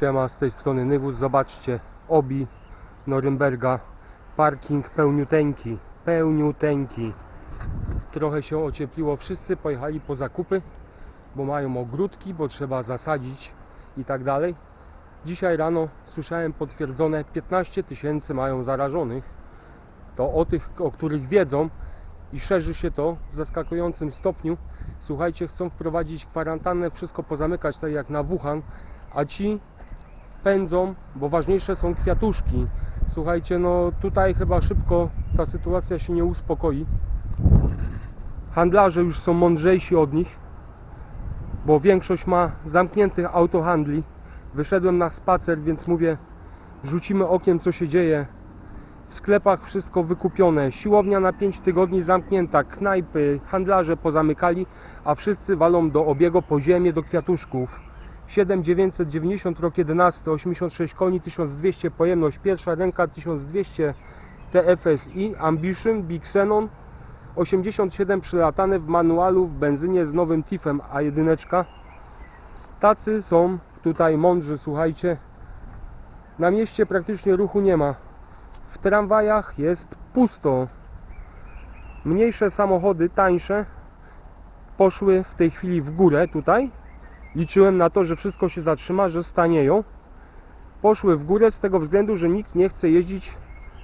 Siema, z tej strony Nygus. Zobaczcie, Obi Norymberga. Parking pełniuteńki, pełniuteńki. Trochę się ociepliło. Wszyscy pojechali po zakupy, bo mają ogródki, bo trzeba zasadzić i tak dalej. Dzisiaj rano słyszałem potwierdzone 15 tysięcy mają zarażonych. To o tych, o których wiedzą i szerzy się to w zaskakującym stopniu. Słuchajcie, chcą wprowadzić kwarantannę, wszystko pozamykać tak jak na Wuhan, a ci pędzą, bo ważniejsze są kwiatuszki. Słuchajcie, no tutaj chyba szybko ta sytuacja się nie uspokoi. Handlarze już są mądrzejsi od nich, bo większość ma zamkniętych autohandli. Wyszedłem na spacer, więc mówię, rzucimy okiem co się dzieje. W sklepach wszystko wykupione, siłownia na 5 tygodni zamknięta, knajpy, handlarze pozamykali, a wszyscy walą do obiegu po ziemię, do kwiatuszków. 7990 rok 11, 86 koni, 1200 pojemność, pierwsza ręka 1200 TFSI, Ambition, Big Xenon, 87 przylatane w manualu w benzynie z nowym TIFem, a jedyneczka. Tacy są tutaj mądrzy, słuchajcie. Na mieście praktycznie ruchu nie ma. W tramwajach jest pusto. Mniejsze samochody, tańsze, poszły w tej chwili w górę tutaj. Liczyłem na to, że wszystko się zatrzyma, że stanieją. Poszły w górę z tego względu, że nikt nie chce jeździć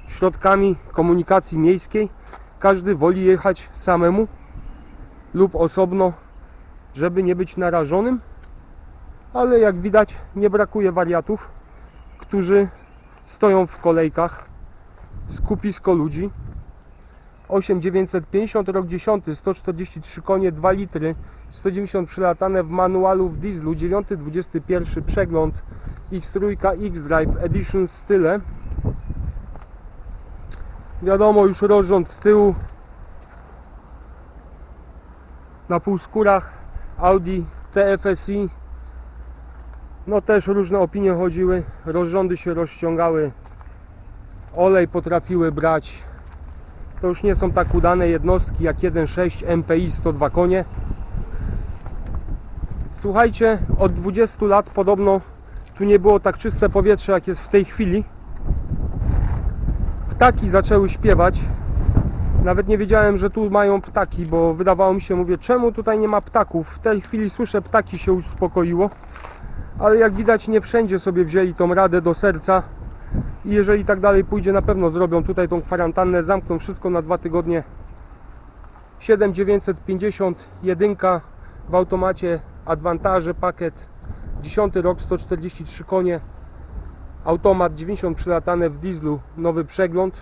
środkami komunikacji miejskiej. Każdy woli jechać samemu lub osobno, żeby nie być narażonym. Ale jak widać, nie brakuje wariatów, którzy stoją w kolejkach skupisko ludzi 8950 rok 10 143 konie 2 litry 190 przylatane w manualu w dieslu 9 21 przegląd X3 X-Drive Edition style wiadomo już rozrząd z tyłu. Na półskórach Audi TFSI no też różne opinie chodziły rozrządy się rozciągały olej potrafiły brać. To już nie są tak udane jednostki jak 1.6 MPI 102 konie. Słuchajcie, od 20 lat podobno tu nie było tak czyste powietrze jak jest w tej chwili. Ptaki zaczęły śpiewać. Nawet nie wiedziałem, że tu mają ptaki, bo wydawało mi się, mówię, czemu tutaj nie ma ptaków? W tej chwili słyszę, ptaki się uspokoiło. Ale jak widać, nie wszędzie sobie wzięli tą radę do serca i jeżeli tak dalej pójdzie, na pewno zrobią tutaj tą kwarantannę, zamkną wszystko na dwa tygodnie. 7950 jedynka w automacie, adwantaże, pakiet. 10 rok, 143 konie, automat 90 przylatane w dieslu, nowy przegląd,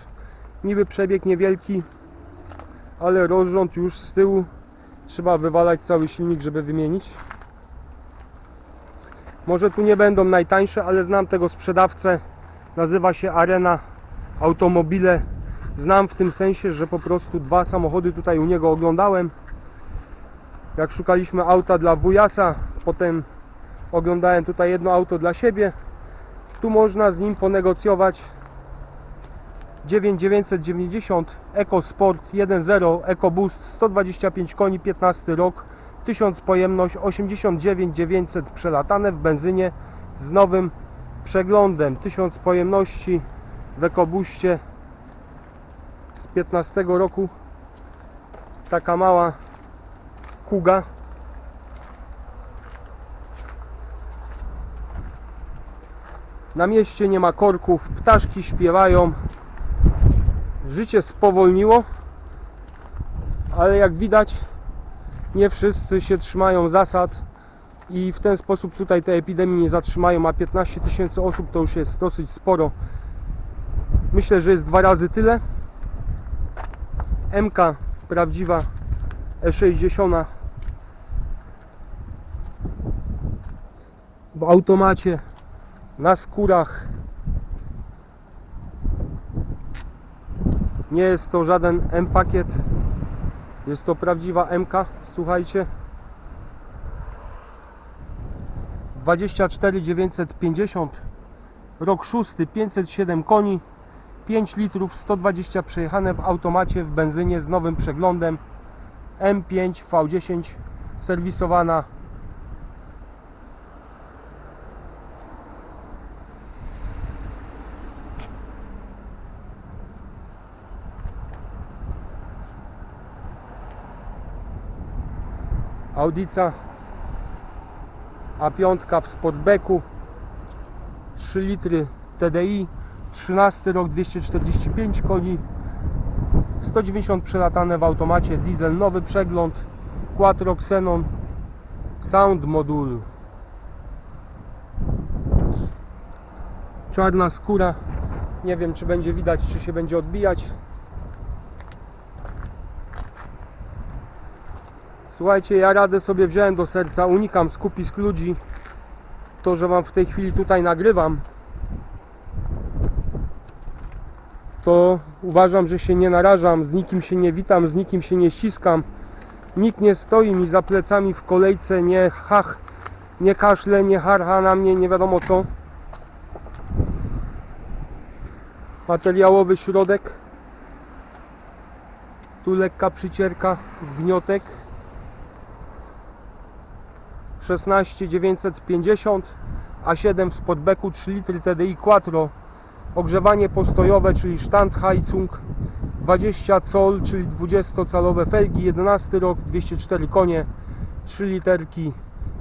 niby przebieg niewielki, ale rozrząd już z tyłu, trzeba wywalać cały silnik, żeby wymienić. Może tu nie będą najtańsze, ale znam tego sprzedawcę, nazywa się Arena Automobile. Znam w tym sensie, że po prostu dwa samochody tutaj u niego oglądałem. Jak szukaliśmy auta dla wujasa, potem oglądałem tutaj jedno auto dla siebie. Tu można z nim ponegocjować 9990 EcoSport 1.0 EcoBoost 125 koni 15 rok 1000 pojemność 89900 przelatane w benzynie z nowym przeglądem. 1000 pojemności w ekobuście z 15 roku. Taka mała kuga. Na mieście nie ma korków ptaszki śpiewają. Życie spowolniło ale jak widać nie wszyscy się trzymają zasad i w ten sposób tutaj te epidemii nie zatrzymają, a 15 tysięcy osób to już jest dosyć sporo. Myślę, że jest dwa razy tyle. MK prawdziwa E60 w automacie na skórach. Nie jest to żaden M-pakiet, jest to prawdziwa MK, słuchajcie. 24 950 rok 6 507 koni 5 litrów 120 przejechane w automacie w benzynie z nowym przeglądem M5 V10 serwisowana. Audica a5 w Sportbacku 3 litry TDI 13 rok 245 koni. 190 przelatane w automacie. Diesel nowy przegląd. Quattro Xenon. Sound modul. Czarna skóra. Nie wiem czy będzie widać czy się będzie odbijać Słuchajcie, ja radę sobie wziąłem do serca, unikam skupisk ludzi. To, że wam w tej chwili tutaj nagrywam, to uważam, że się nie narażam, z nikim się nie witam, z nikim się nie ściskam. Nikt nie stoi mi za plecami w kolejce, nie hach, nie kaszle, nie harcha na mnie, nie wiadomo co. Materiałowy środek. Tu lekka przycierka w gniotek. 16 950 A7 w Spotbacku 3 litry TDI Quattro. Ogrzewanie postojowe, czyli sztand Heizung 20 col, czyli 20-calowe felgi. 11 rok, 204 konie. 3 literki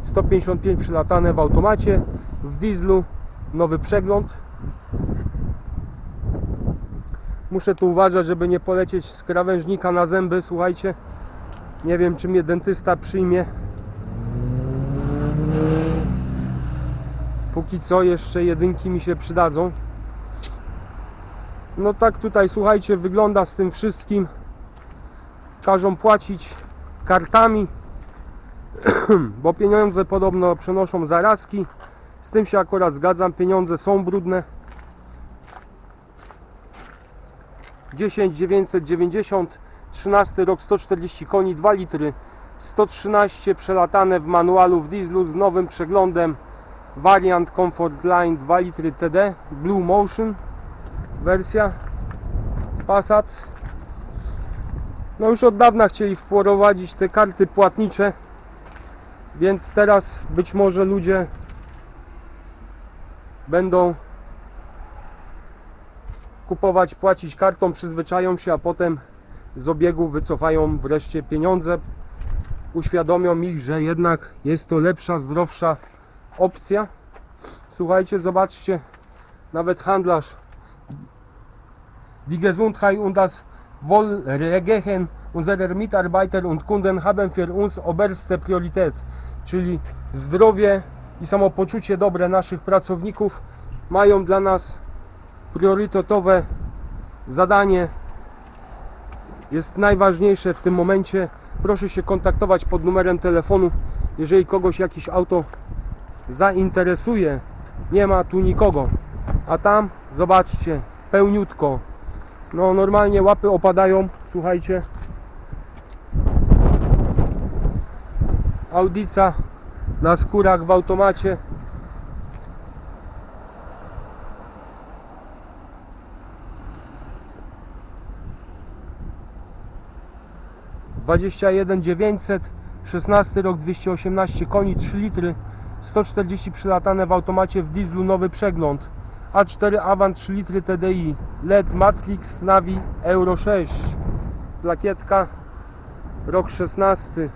155 przylatane w automacie. W dieslu nowy przegląd. Muszę tu uważać, żeby nie polecieć z krawężnika na zęby. Słuchajcie nie wiem czy mnie dentysta przyjmie Póki co jeszcze jedynki mi się przydadzą. No tak tutaj słuchajcie wygląda z tym wszystkim. Każą płacić kartami, bo pieniądze podobno przenoszą zarazki. Z tym się akurat zgadzam, pieniądze są brudne. 10 990 13 rok 140 koni 2 litry 113 przelatane w manualu w dieslu z nowym przeglądem Variant Comfort Line 2 litry TD Blue Motion wersja Passat. No już od dawna chcieli wprowadzić te karty płatnicze więc teraz być może ludzie będą kupować, płacić kartą, przyzwyczają się, a potem z obiegu wycofają wreszcie pieniądze. Uświadomią ich, że jednak jest to lepsza, zdrowsza opcja. Słuchajcie, zobaczcie, nawet handlarz Die Gesundheit und das Wohlgehen unserer Mitarbeiter und Kunden haben für uns oberste Priorität, czyli zdrowie i samopoczucie dobre naszych pracowników mają dla nas priorytetowe zadanie. Jest najważniejsze w tym momencie. Proszę się kontaktować pod numerem telefonu, jeżeli kogoś jakieś auto zainteresuje. Nie ma tu nikogo. A tam, zobaczcie, pełniutko. No normalnie łapy opadają, słuchajcie. Audica na skórach w automacie. Dwadzieścia jeden dziewięćset, szesnasty rok, 218 koni, 3 litry, 140 przylatane w automacie w dieslu, nowy przegląd. A4 Avant 3 litry TDI, LED Matrix Navi Euro 6, plakietka, rok 16.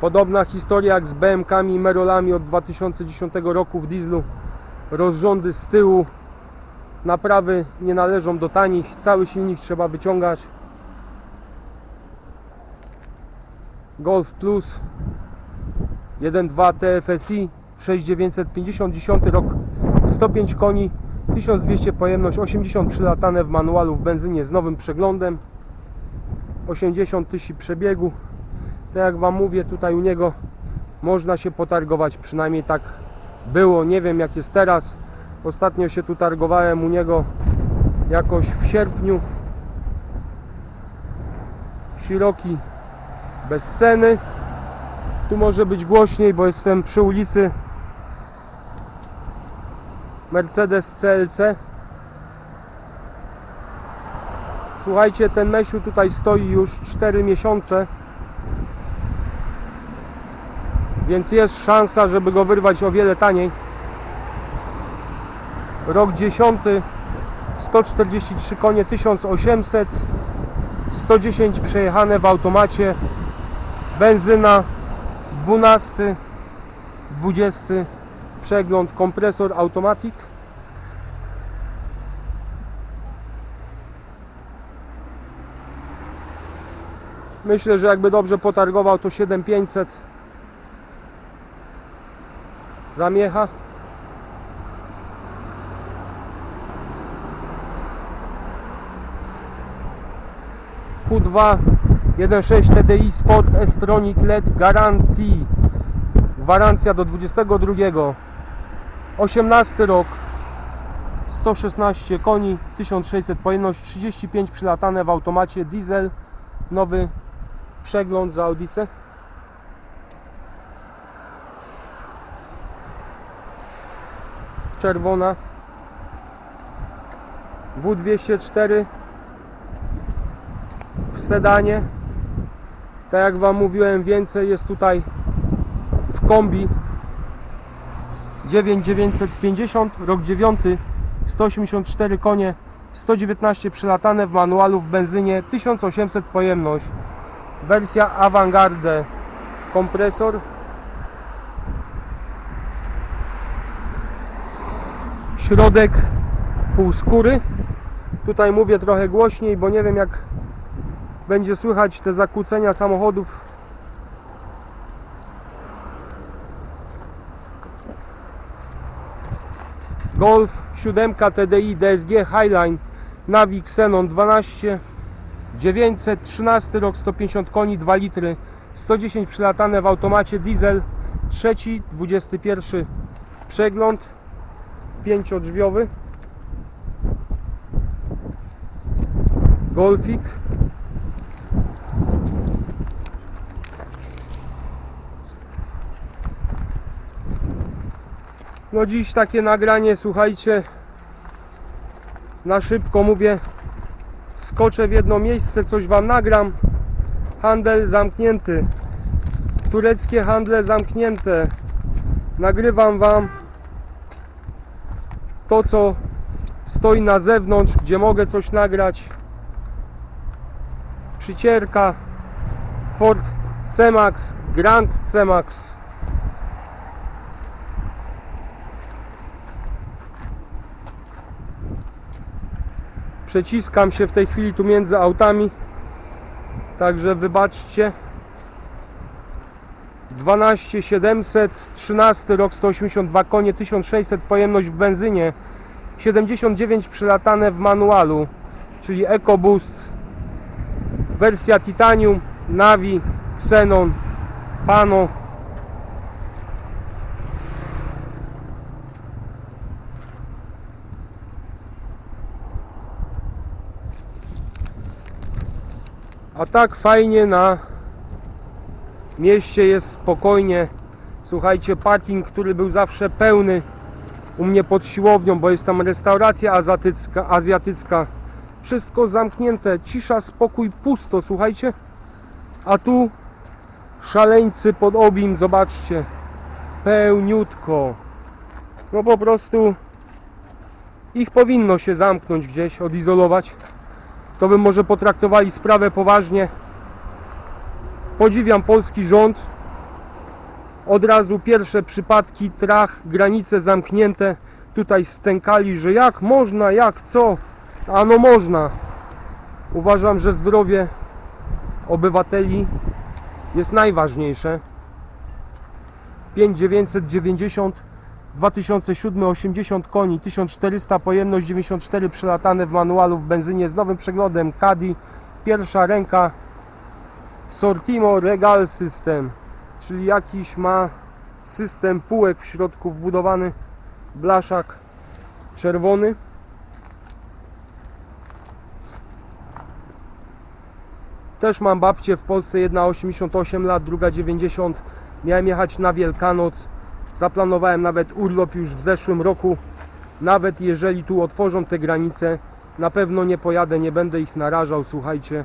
Podobna historia jak z BMK-ami i Merolami od 2010 roku w dieslu. Rozrządy z tyłu, naprawy nie należą do tanich, cały silnik trzeba wyciągać. Golf Plus 1.2 TFSI 6950 10 rok 105 koni 1200 pojemność 80 przylatane w manualu w benzynie z nowym przeglądem 80 tysięcy przebiegu. Tak jak wam mówię tutaj u niego można się potargować przynajmniej tak było. Nie wiem jak jest teraz. Ostatnio się tu targowałem u niego jakoś w sierpniu. Siroki bez ceny tu może być głośniej, bo jestem przy ulicy Mercedes CLC. Słuchajcie, ten Mesiu tutaj stoi już 4 miesiące. Więc jest szansa, żeby go wyrwać o wiele taniej. Rok 10, 143 konie, 1800. 110 przejechane w automacie, benzyna 12, 20 przegląd, kompresor automatic. Myślę, że jakby dobrze potargował to 7500 zamiecha. Q2 1.6 TDI Sport S-Tronic LED Guarantee. Gwarancja do 22 18 rok. 116 koni 1600 pojemność 35 przylatane w automacie. Diesel. Nowy przegląd za Audicę czerwona. W204 w sedanie tak jak Wam mówiłem więcej jest tutaj w kombi. 9950 rok 9 184 konie 119 przylatane w manualu w benzynie 1800 pojemność. Wersja Avantgarde kompresor. Środek półskóry tutaj mówię trochę głośniej bo nie wiem jak będzie słychać te zakłócenia samochodów. Golf 7 TDI DSG Highline Navi Xenon 12 913 rok 150 koni 2 litry 110 przylatane w automacie diesel trzeci 21 przegląd pięciodrzwiowy. Golfik No dziś takie nagranie, słuchajcie, na szybko mówię, skoczę w jedno miejsce, coś Wam nagram. Handel zamknięty. Tureckie handle zamknięte. Nagrywam Wam to, co stoi na zewnątrz, gdzie mogę coś nagrać. Przycierka Ford C-Max, Grand C-Max. Przeciskam się w tej chwili tu między autami. Także wybaczcie. 12700, 13 rok 182 konie, 1600 pojemność w benzynie, 79 przylatane w manualu, czyli EcoBoost, wersja Titanium, Navi, Xenon, Pano. A tak fajnie na mieście jest spokojnie. Słuchajcie, parking, który był zawsze pełny u mnie pod siłownią, bo jest tam restauracja azjatycka, azjatycka. Wszystko zamknięte, cisza, spokój, pusto, słuchajcie. A tu szaleńcy pod obim, zobaczcie. Pełniutko. No po prostu ich powinno się zamknąć gdzieś, odizolować to by może potraktowali sprawę poważnie. Podziwiam polski rząd. Od razu pierwsze przypadki, trach, granice zamknięte. Tutaj stękali, że jak można, jak co? Ano można. Uważam, że zdrowie obywateli jest najważniejsze. 5990 2007 80 koni, 1400 pojemność, 94 przelatane w manualu w benzynie z nowym przeglądem Caddy, pierwsza ręka Sortimo Regal System, czyli jakiś ma system półek w środku wbudowany, blaszak czerwony. Też mam babcię w Polsce, jedna 88 lat, druga 90. Miałem jechać na Wielkanoc Zaplanowałem nawet urlop już w zeszłym roku. Nawet jeżeli tu otworzą te granice, na pewno nie pojadę, nie będę ich narażał. Słuchajcie,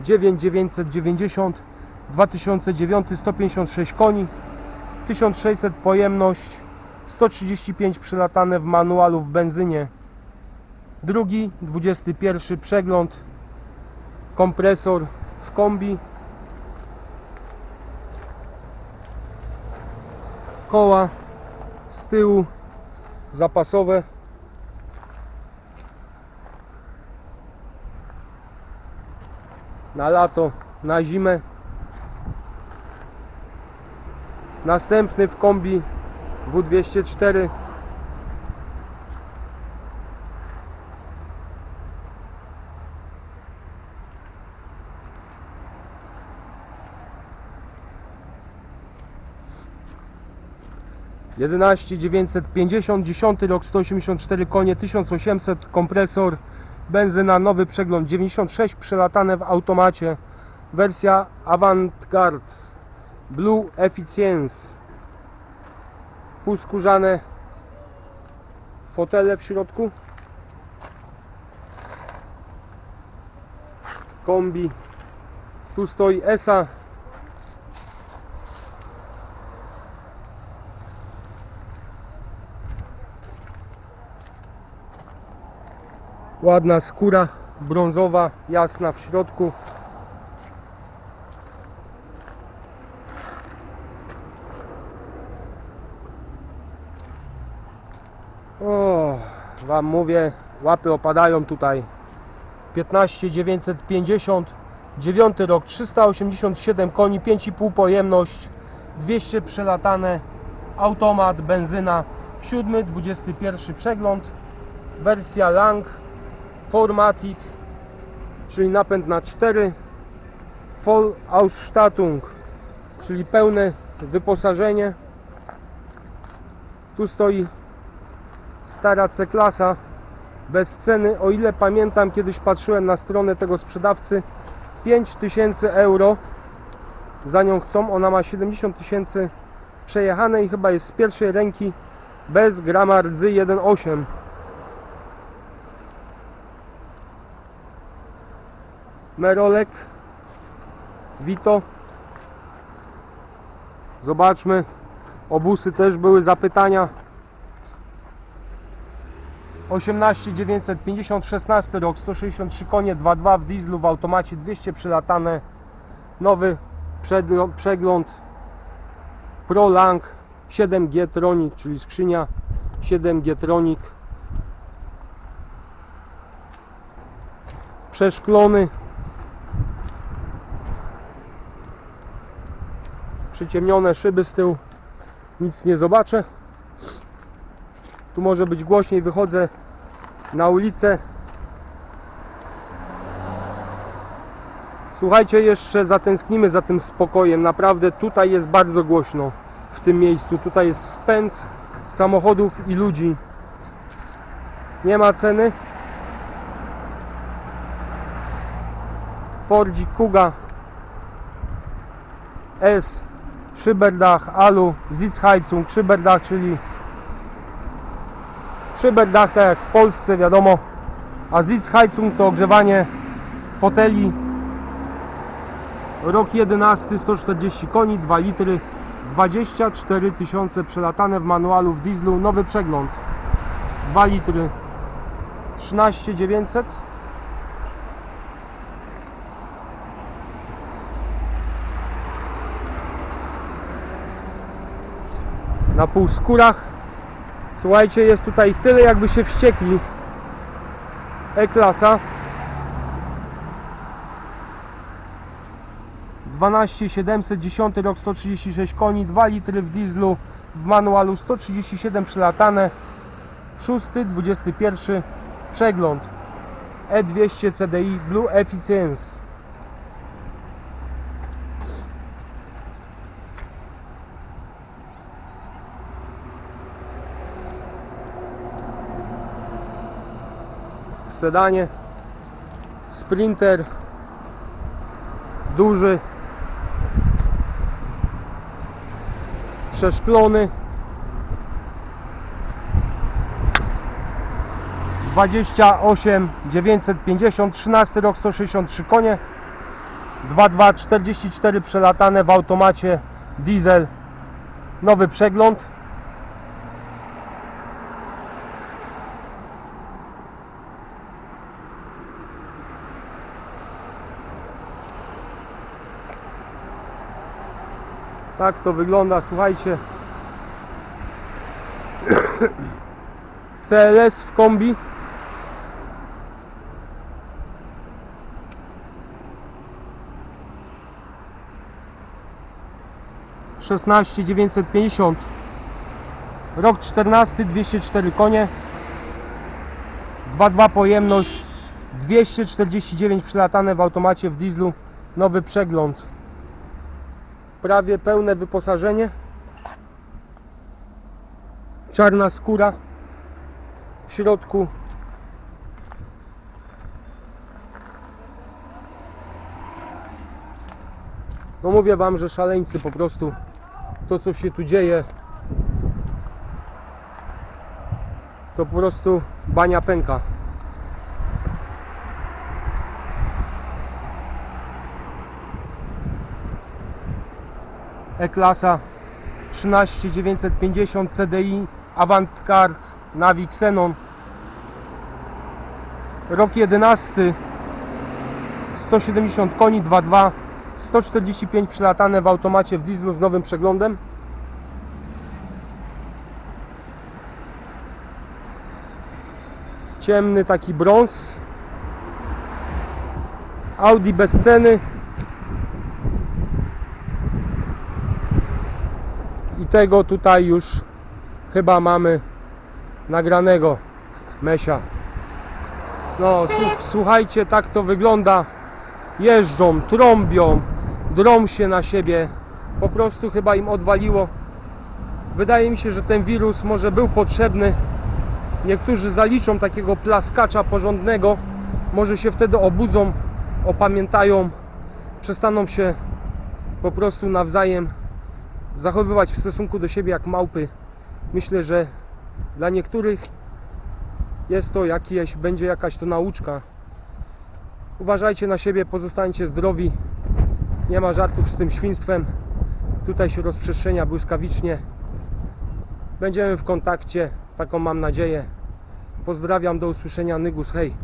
9990 2009 156 koni, 1600 pojemność, 135 przylatane w manualu w benzynie. Drugi, 21 przegląd kompresor w kombi. Koła z tyłu zapasowe. Na lato, na zimę. Następny w kombi W204 11 950 10 rok 184 konie 1800 kompresor benzyna nowy przegląd 96 przelatane w automacie wersja Avantgarde Blue Efficiency. Półskórzane fotele w środku. Kombi. Tu stoi ESA ładna skóra brązowa jasna w środku O, wam mówię, łapy opadają tutaj. 15 950, 9 rok, 387 koni, 5,5 pojemność, 200 przelatane, automat, benzyna, 7, 21 przegląd, wersja Lang, Formatic, czyli napęd na 4, Voll Ausstattung, czyli pełne wyposażenie. Tu stoi stara C-klasa. Bez ceny, o ile pamiętam kiedyś patrzyłem na stronę tego sprzedawcy. 5000 euro. Za nią chcą, ona ma 70 tysięcy przejechane i chyba jest z pierwszej ręki bez grama rdzy 1.8 Merolek Vito. Zobaczmy. Obusy też były zapytania. 18 950 16 rok 163 konie 2.2 w dieslu w automacie 200 przylatane. Nowy przegl- przegląd. Pro Lang 7G Tronic czyli skrzynia 7G Tronic przeszklony przyciemnione szyby z tyłu nic nie zobaczę tu może być głośniej, wychodzę na ulicę. Słuchajcie, jeszcze zatęsknimy za tym spokojem. Naprawdę tutaj jest bardzo głośno w tym miejscu. Tutaj jest spęd samochodów i ludzi. Nie ma ceny. Fordzik Kuga S Szyberdach, Alu, Sitzheizung, Szyberdach, czyli Szyberdach, tak jak w Polsce, wiadomo. A Sitzheizung to ogrzewanie foteli. Rok 11, 140 koni, 2 litry, 24 tysiące przelatane w manualu w dieslu. Nowy przegląd. 2 litry, 13 900. Na półskórach Słuchajcie, jest tutaj ich tyle, jakby się wściekli. E-klasa. 12710 rok 136 koni, 2 litry w dieslu, w manualu 137 przylatane. 6, 21 przegląd. E200 CDI Blue Efficiency. Sedanie Sprinter. Duży. Przeszklony. 28 950 13 rok 163 konie. 22 44 przelatane w automacie diesel. Nowy przegląd Tak to wygląda, słuchajcie. CLS w kombi. Szesnaście dziewięćset pięćdziesiąt. Rok 14, 204 konie. 2.2 pojemność. 249 przylatane w automacie w dieslu. Nowy przegląd Prawie pełne wyposażenie Czarna skóra W środku No mówię wam, że szaleńcy po prostu To co się tu dzieje to po prostu bania pęka. E-klasa 13950 CDI Avantgarde Navi Xenon. Rok 11 170 koni 2.2 145 przylatane w automacie w dieslu z nowym przeglądem. Ciemny taki brąz. Audi bez ceny i tego tutaj już chyba mamy nagranego Mesia. No słu- słuchajcie tak to wygląda. Jeżdżą, trąbią drą się na siebie. Po prostu chyba im odwaliło. Wydaje mi się, że ten wirus może był potrzebny. Niektórzy zaliczą takiego plaskacza porządnego, może się wtedy obudzą, opamiętają, przestaną się po prostu nawzajem zachowywać w stosunku do siebie jak małpy. Myślę, że dla niektórych jest to jakieś, będzie jakaś to nauczka. Uważajcie na siebie, pozostańcie zdrowi. Nie ma żartów z tym świństwem. Tutaj się rozprzestrzenia błyskawicznie. Będziemy w kontakcie, taką mam nadzieję. Pozdrawiam, do usłyszenia, Nygus, hej!